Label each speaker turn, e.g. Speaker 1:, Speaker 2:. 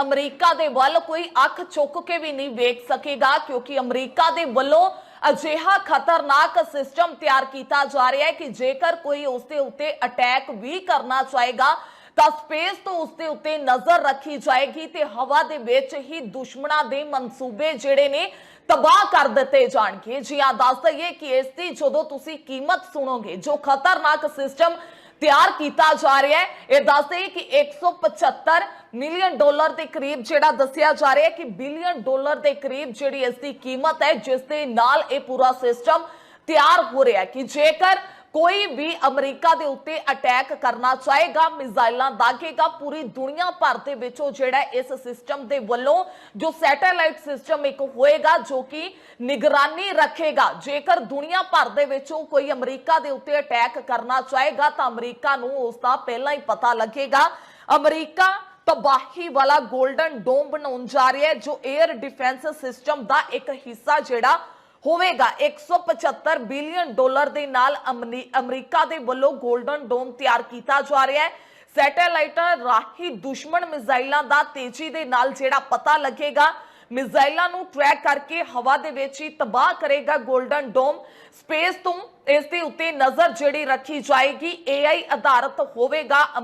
Speaker 1: America ਦੇ ਵੱਲ ਕੋਈ ਅੱਖ ਚੁੱਕ ਕੇ ਵੀ ਨਹੀਂ ਵੇਖ ਸਕੇਗਾ, ਕਿਉਂਕਿ ਅਮਰੀਕਾ ਦੇ ਵੱਲੋਂ ਅਜਿਹਾ ਖਤਰਨਾਕ ਸਿਸਟਮ ਤਿਆਰ ਕੀਤਾ ਜਾ ਰਿਹਾ ਹੈ ਕਿ ਜੇਕਰ ਕੋਈ ਉਸ ਦੇ ਉੱਤੇ ਅਟੈਕ ਵੀ ਕਰਨਾ ਚਾਹੇਗਾ, ਤਾਂ ਸਪੇਸ ਤੋਂ ਉਸ ਦੇ ਉੱਤੇ ਨਜ਼ਰ ਰੱਖੀ ਜਾਏਗੀ ਤੇ ਹਵਾ ਦੇ ਵਿੱਚ ਹੀ ਦੁਸ਼ਮਣਾਂ ਦੇ ਮਨਸੂਬੇ ਜਿਹੜੇ ਨੇ ਤਬਾਹ ਕਰ ਦਿੱਤੇ ਜਾਣਗੇ। ਜੀ ਆ ਦੱਸ ਦਈਏ ਕਿ ਇਸ ਦੀ ਜਦੋਂ ਤੁਸੀਂ ਕੀਮਤ ਸੁਣੋਗੇ, ਜੋ ਖਤਰਨਾਕ ਸਿਸਟਮ ਤਿਆਰ ਕੀਤਾ ਜਾ ਰਿਹਾ ਹੈ। ਇਹ ਦੱਸਦੇ ਕਿ 175 ਮਿਲੀਅਨ ਡਾਲਰ ਦੇ ਕਰੀਬ ਜਿਹੜਾ ਦੱਸਿਆ ਜਾ ਰਿਹਾ ਹੈ ਕਿ ਬਿਲੀਅਨ ਡਾਲਰ ਦੇ ਕਰੀਬ ਜਿਹੜੀ ਇਸ ਦੀ ਕੀਮਤ ਹੈ, ਜਿਸ ਦੇ ਨਾਲ ਇਹ ਪੂਰਾ ਸਿਸਟਮ ਤਿਆਰ ਹੋ ਰਿਹਾ ਹੈ ਕਿ ਜੇਕਰ ਕੋਈ ਵੀ ਅਮਰੀਕਾ ਦੇ ਉੱਤੇ ਅਟੈਕ ਕਰਨਾ ਚਾਹੇਗਾ, ਮਿਜ਼ਾਈਲਾਂ ਦਾਗੇਗਾ, ਪੂਰੀ ਦੁਨੀਆ ਭਰ ਦੇ ਵਿੱਚੋਂ ਜਿਹੜਾ ਇਸ ਸਿਸਟਮ ਦੇ ਵੱਲੋਂ ਜੋ ਸੈਟੇਲਾਈਟ ਸਿਸਟਮ ਇੱਕ ਹੋਏਗਾ, ਜੋ ਕਿ ਨਿਗਰਾਨੀ ਰੱਖੇਗਾ। ਜੇਕਰ ਦੁਨੀਆ ਭਰ ਦੇ ਵਿੱਚੋਂ ਕੋਈ ਅਮਰੀਕਾ ਦੇ ਉੱਤੇ ਅਟੈਕ ਕਰਨਾ ਚਾਹੇਗਾ, ਤਾਂ ਅਮਰੀਕਾ ਨੂੰ ਉਸ ਦਾ ਪਹਿਲਾਂ ਹੀ ਪਤਾ ਲੱਗੇਗਾ। ਅਮਰੀਕਾ ਤਬਾਹੀ ਵਾਲਾ 골ਡਨ ਡੋਮ ਬਣਾਉਣ ਜਾ ਰਿਹਾ ਹੈ, ਜੋ 에ਅਰ ਡਿਫੈਂਸ ਸਿਸਟਮ ਦਾ ਇੱਕ ਹਿੱਸਾ ਜਿਹੜਾ ਹੋਵੇਗਾ। 175 ਬਿਲੀਅਨ ਡਾਲਰ ਦੇ ਨਾਲ ਅਮਰੀਕਾ ਦੇ ਵੱਲੋਂ 골ਡਨ ਡੋਮ ਤਿਆਰ ਕੀਤਾ ਜਾ ਰਿਹਾ ਹੈ। ਸੈਟੇਲਾਈਟਾਂ ਰਾਹੀਂ ਦੁਸ਼ਮਣ ਮਿਜ਼ਾਈਲਾਂ ਦਾ ਤੇਜ਼ੀ ਦੇ ਨਾਲ ਜਿਹੜਾ ਪਤਾ ਲੱਗੇਗਾ, ਮਿਜ਼ਾਈਲਾਂ ਨੂੰ ਟਰੈਕ ਕਰਕੇ ਹਵਾ ਦੇ ਵਿੱਚ ਹੀ ਤਬਾਹ ਕਰੇਗਾ 골ਡਨ ਡੋਮ। ਸਪੇਸ ਤੋਂ ਇਸ ਦੇ ਉੱਤੇ ਨਜ਼ਰ ਜਿਹੜੀ ਰੱਖੀ ਜਾਏਗੀ AI ਆਧਾਰਿਤ ਹੋਵੇਗਾ।